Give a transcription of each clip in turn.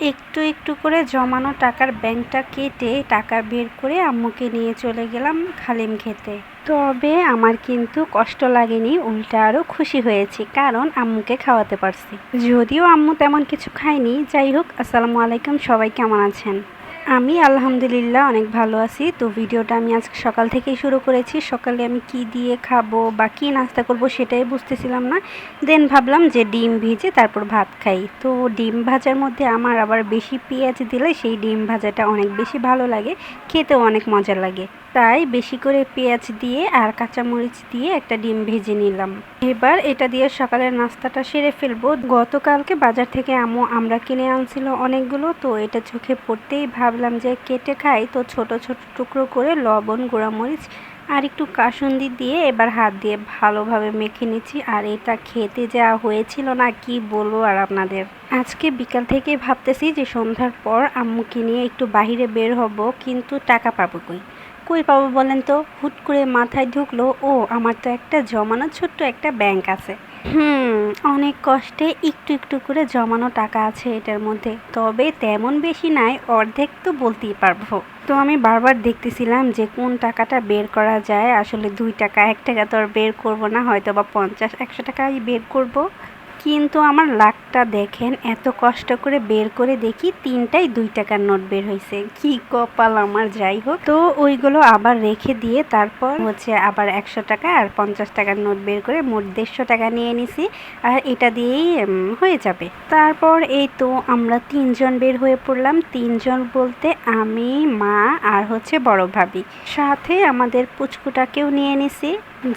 একটু একটু করে জমানো টাকার ব্যাংকটা কেটে টাকা বের করে আম্মুকে নিয়ে চলে গেলাম খালিম খেতে। তবে আমার কিন্তু কষ্ট লাগেনি, উল্টা আরও খুশি হয়েছি, কারণ আম্মুকে খাওয়াতে পারছি। যদিও আম্মু তেমন কিছু খায়নি, যাই হোক, আসসালামু আলাইকুম, সবাই কেমন আছেন? আমি আলহামদুলিল্লাহ অনেক ভালো আছি। তো ভিডিওটা আমি আজকে সকাল থেকেই শুরু করেছি। সকালে আমি কি দিয়ে খাব বা কী নাস্তা করব সেটাই বুঝতেছিলাম না। দেন ভাবলাম যে ডিম ভিজে তারপর ভাত খাই। তো ডিম ভাজার মধ্যে আমার আবার বেশি পেঁয়াজ দিলে সেই ডিম ভাজাটা অনেক বেশি ভালো লাগে। খেতেও অনেক মজা লাগে। তাই বেশি করে পেঁয়াজ দিয়ে আর কাঁচামরিচ দিয়ে একটা ডিম ভেজে নিলাম। এবার এটা দিয়ে সকালের নাস্তাটা সেরে ফেলব। গতকালকে বাজার থেকে আমু আমরা কিনে আনছিল অনেকগুলো, তো এটা চোখে পড়তেই ভাবলাম যে কেটে খাই, তো ছোট ছোট টুকরো করে লবণ, গুঁড়ামরিচ আর একটু কাসুন্দি দিয়ে এবার হাত দিয়ে ভালোভাবে মেখে নিচ্ছি। আর এটা খেতে যা হয়েছিল না, কি বলব আর আপনাদের? আজকে বিকাল থেকে ভাবতেছি যে সন্ধ্যার পর আম্মুকে নিয়ে একটু বাহিরে বের হব, কিন্তু টাকা পাবো কই? কই পাবো বলেন তো? হুট করে মাথায় ঢুকলো, ও, আমার তো একটা জমানো ছোট্ট একটা ব্যাংক আছে। হুম, অনেক কষ্টে একটু একটু করে জমানো টাকা আছে এটার মধ্যে। তবে তেমন বেশি নাই, অর্ধেক তো বলতেই পারব। তো আমি বারবার দেখতেছিলাম যে কোন টাকাটা বের করা যায়। আসলে দুই টাকা, এক টাকা তো আর বের করব না হয়তো বা পঞ্চাশ, একশো টাকাই বের করব। কিন্তু আমার লাকটা দেখেন, এত কষ্ট করে বের করে দেখি তিনটাই দুই টাকার নোট বের হয়েছে কি কপাল আমার, যাই হোক। তো ওইগুলো আবার রেখে দিয়ে তারপর হচ্ছে আবার একশো টাকা আর পঞ্চাশ টাকার নোট বের করে মোট দেড়শো টাকা নিয়ে নিছি আর এটা দিয়েই হয়ে যাবে। তারপর এই তো আমরা তিনজন বের হয়ে পড়লাম। তিনজন বলতে আমি, মা আর হচ্ছে বড় ভাবি। সাথে আমাদের পুচকুটাকেও নিয়ে নিছি।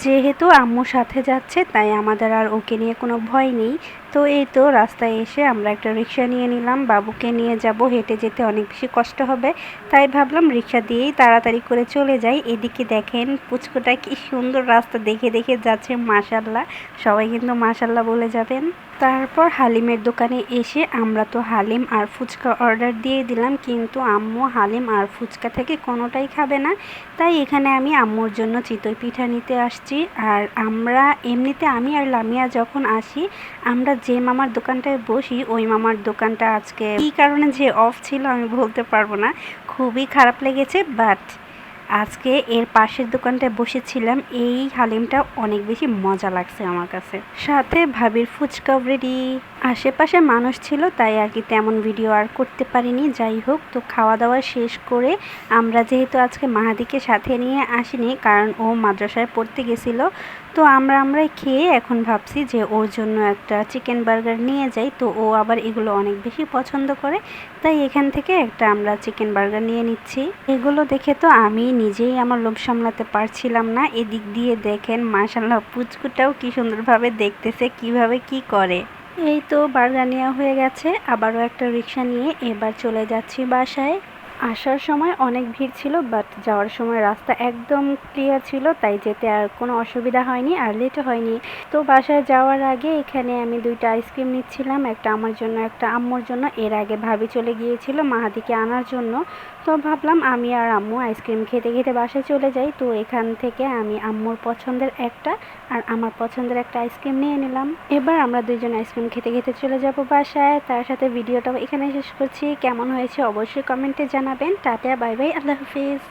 যেহেতু আম্মু সাথে যাচ্ছে তাই আমাদের আর ওকে নিয়ে কোনো ভয় নেই। তো এই তো রাস্তায় এসে আমরা একটা রিক্সা নিয়ে নিলাম। বাবুকে নিয়ে যাব, হেঁটে যেতে অনেক বেশি কষ্ট হবে। তাই ভাবলাম রিক্সা দিয়েই তাড়াতাড়ি করে চলে যাই। এদিকে দেখেন পুচকুটা কি সুন্দর রাস্তা দেখে দেখে যাচ্ছে, মাশাল্লাহ। সবাই কিন্তু মাশাল্লাহ বলে যাবেন। তারপর হালিমের দোকানে এসে আমরা তো হালিম আর ফুচকা অর্ডার দিয়ে দিলাম, কিন্তু আম্মু হালিম আর ফুচকা থেকে কোনোটাই খাবে না। তাই এখানে আমি আম্মুর জন্য চিতই পিঠা নিতে আসছি। আর আমরা, এমনিতে আমি আর লামিয়া যখন আসি, আমরা যে মামার দোকানটায় বসি, ওই মামার দোকানটা আজকে কী কারণে যে অফ ছিল আমি বলতে পারব না। খুবই খারাপ লেগেছে বাট আজকে এর পাশের দোকানটায় বসেছিলাম, এই হালিমটা অনেক বেশি মজা লাগছে আমার কাছে। সাথে ভাবির ফুচকাও রেডি আশেপাশে মানুষ ছিল, তাই আর কি তেমন ভিডিও আর করতে পারিনি। যাই হোক, তো খাওয়া দাওয়া শেষ করে আমরা যেহেতু আজকে মাহাদিকে সাথে নিয়ে আসিনি, কারণ ও মাদ্রাসায় পড়তে গেছিল, তো আমরা আমরাই খেয়ে এখন ভাবছি যে ওর জন্য একটা চিকেন বার্গার নিয়ে যাই। তো ও আবার এগুলো অনেক বেশি পছন্দ করে, তাই এখান থেকে একটা আমরা চিকেন বার্গার নিয়ে নিচ্ছি। এগুলো দেখে তো আমি নিজেই আমার লোভ সামলাতে পারছিলাম না। এদিক দিয়ে দেখেন মাসাল্লাহ পুচকুটাও কি সুন্দরভাবে দেখতেছে, কীভাবে কি করে। এই তো বার্গার নেওয়া হয়ে গেছে, আবারও একটা রিক্সা নিয়ে এবার চলে যাচ্ছি বাসায়। আসার সময় অনেক ভিড় ছিল বাট যাওয়ার সময় রাস্তা একদম ক্লিয়ার ছিল, তাই যেতে আর কোনো অসুবিধা হয়নি আর লেটও হয়নি। তো বাসায় যাওয়ার আগে এখানে আমি দুইটা আইসক্রিম নিচ্ছিলাম, একটা আমার জন্য, একটা আম্মুর জন্য। এর আগে ভাবি চলে গিয়েছিল মাহাদিকে আনার জন্য। তো ভাবলাম আমি আর আম্মু আইসক্রিম খেতে খেতে বাসায় চলে যাই। তো এখান থেকে আমি আম্মুর পছন্দের একটা আর আমার পছন্দের একটা আইসক্রিম নিয়ে নিলাম। এবার আমরা দুইজন আইসক্রিম খেতে খেতে চলে যাব বাসায়। তার সাথে ভিডিওটাও এখানে শেষ করছি। কেমন হয়েছে অবশ্যই কমেন্টে জানাবেন টাটা বাই বাই আল্লাহ হাফিজ।